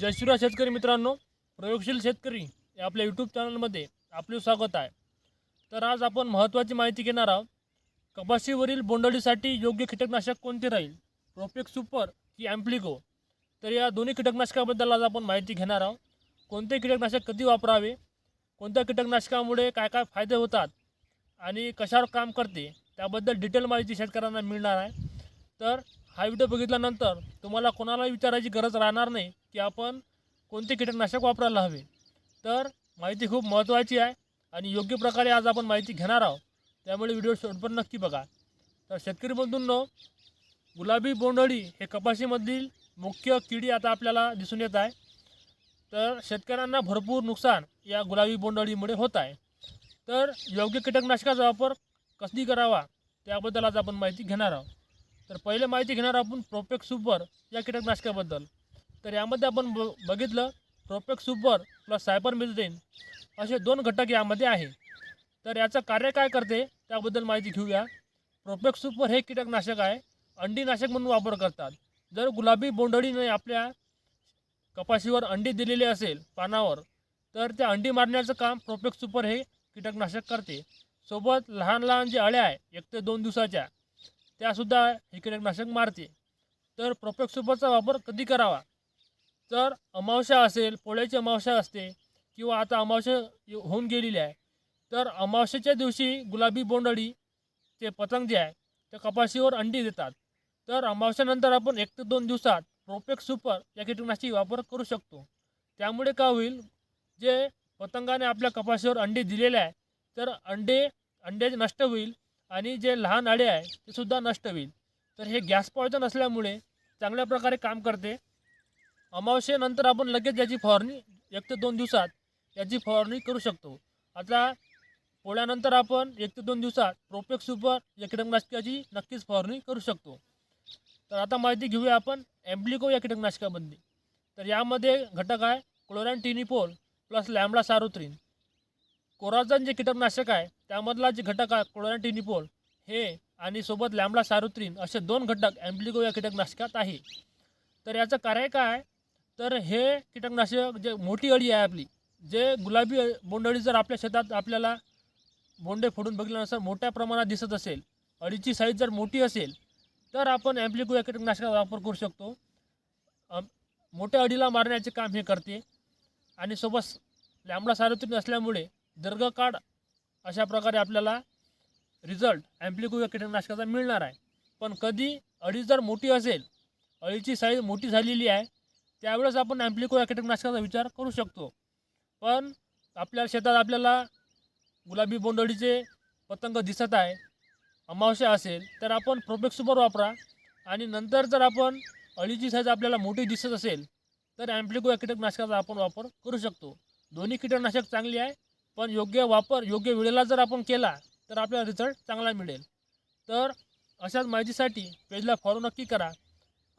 जय शेतकरी मित्रांनो प्रयोगशील शेतकरी या आपल्या यूट्यूब चॅनलमध्ये आपले स्वागत आहे. तर आज आपण महत्त्वाची माहिती घेणार आहोत. कपाशीवरील बोंडअळीसाठी योग्य कीटकनाशक कोणते राहील? प्रोपेक सुपर की ॲम्प्लिको तर या दोन्ही कीटकनाशकाबद्दल आज आपण माहिती घेणार आहोत. कोणते कीटकनाशक कधी वापरावे? कोणत्या कीटकनाशकामुळे काय काय फायदे होतात? आणि कशावर काम करते? त्याबद्दल डिटेल माहिती शेतकऱ्यांना मिळणार आहे. तर हा व्हिडिओ बघितल्यानंतर तुम्हाला कोणालाही विचारायची गरज राहणार नाही की आपण कोणते कीटकनाशक वापरायला हवे. तर माहिती खूप महत्त्वाची आहे आणि योग्य प्रकारे आज आपण माहिती घेणार आहोत. त्यामुळे व्हिडिओ शेवटपर्यंत नक्की बघा. तर शेतकरी बंधूंनो गुलाबी बोंडअळी हे कपाशीमधील मुख्य किडी आता आपल्याला दिसून येत आहे. तर शेतकऱ्यांना भरपूर नुकसान या गुलाबी बोंडअळीमुळे होत आहे. तर योग्य कीटकनाशकाचा वापर कधी करावा त्याबद्दल आज आपण माहिती घेणार आहोत. तर पहिले माहिती घेणार आपण प्रोपेक सुपर या कीटकनाशकाबद्दल. तर यामध्ये आपण ब बघितलं प्रोपेक सुपर प्लस सायपर मिल्डेन असे दोन घटक यामध्ये आहे. तर याचं कार्य काय करते त्याबद्दल माहिती घेऊया. प्रोपेक सुपर हे कीटकनाशक आहे. अंडीनाशक म्हणून वापर करतात. जर गुलाबी बोंडळीने आपल्या कपाशीवर अंडी दिलेली असेल पानावर तर त्या अंडी मारण्याचं काम प्रोपेक सुपर हे कीटकनाशक करते. सोबत लहान लहान जे अळ्या आहे एक ते दोन दिवसाच्या त्यासुद्धा हे कीटकनाशक मारते. तर प्रोपेक सुपरचा वापर कधी करावा? तर अमावस्या असेल पोळ्याची अमावस्या असते किंवा आता अमावस्या होऊन गेलेली आहे तर अमावस्याच्या दिवशी गुलाबी बोंडअळी ते पतंग जे आहे ते कपाशीवर अंडी देतात. तर अमावस्यानंतर आपण एक ते दोन दिवसात प्रोपेक्स सुपर या कीटकनाशकाची वापर करू शकतो. त्यामुळे का होईल? जे पतंगाने आपल्या कपाशीवर अंडे दिलेले आहे तर अंडे अंडे नष्ट होईल. आणि जे लहान अळे आहे ते सुद्धा नष्ट होईल. तर हे गॅस पॉयझन असल्यामुळे चांगल्या प्रकारे काम करते. अमावस्येनंतर आपण लगेच याची फवारणी एक ते दोन दिवसात याची फवारणी करू शकतो. आता पोळ्यानंतर आपण एक ते दोन दिवसात प्रोपेक्स सुपर या कीटकनाशकाची नक्कीच फवारणी करू शकतो. तर आता माहिती घेऊया आपण ॲम्प्लिको या कीटकनाशकाबद्दल तर यामध्ये घटक आहे chlorantraniliprole plus lambda cyhalothrin. Coragen जे कीटकनाशक आहे त्यामधला जे घटक आहे क्लोरॅन्टिनिपोल हे आणि सोबत लॅम्बडा सारुत्रीन असे दोन घटक अँब्लिगो या कीटकनाशकात आहे. तर याचं कार्य काय? तर हे कीटकनाशक जे मोठी अळी आहे आपली जे गुलाबी बोंडअळी जर आपल्या शेतात आपल्याला बोंडे फोडून बघितल्यानुसार मोठ्या प्रमाणात दिसत असेल अळीची साईज जर मोठी असेल तर आपण ॲम्प्लिको या कीटकनाशकाचा वापर करू शकतो. मोठ्या अळीला मारण्याचे काम हे करते. आणि सोबत लॅमडा सार्वत्रिक असल्यामुळे दीर्घकाळ अशा प्रकारे आपल्याला रिझल्ट ॲम्प्लिको या कीटकनाशकाचा मिळणार आहे. पण कधी अळी जर मोठी असेल अळीची साईज मोठी झालेली आहे त्यावेळेस आपण ॲम्प्लिको या कीटकनाशकाचा विचार करू शकतो. पण आपल्या शेतात आपल्याला गुलाबी बोंडअळीचे पतंग दिसत आहे अमावस्या असेल तर आपण प्रोपेक्सुपर वापरा. आणि नंतर जर आपण अळीची साईज आपल्याला मोठी दिसत असेल तर ॲम्प्लिको या कीटकनाशकाचा आपण वापर करू शकतो. दोन्ही कीटकनाशक चांगली आहे पण योग्य वापर योग्य वेळेला जर आपण केला तर आपल्याला रिझल्ट चांगला मिळेल. तर अशाच माहितीसाठी पेजला फॉलो नक्की करा.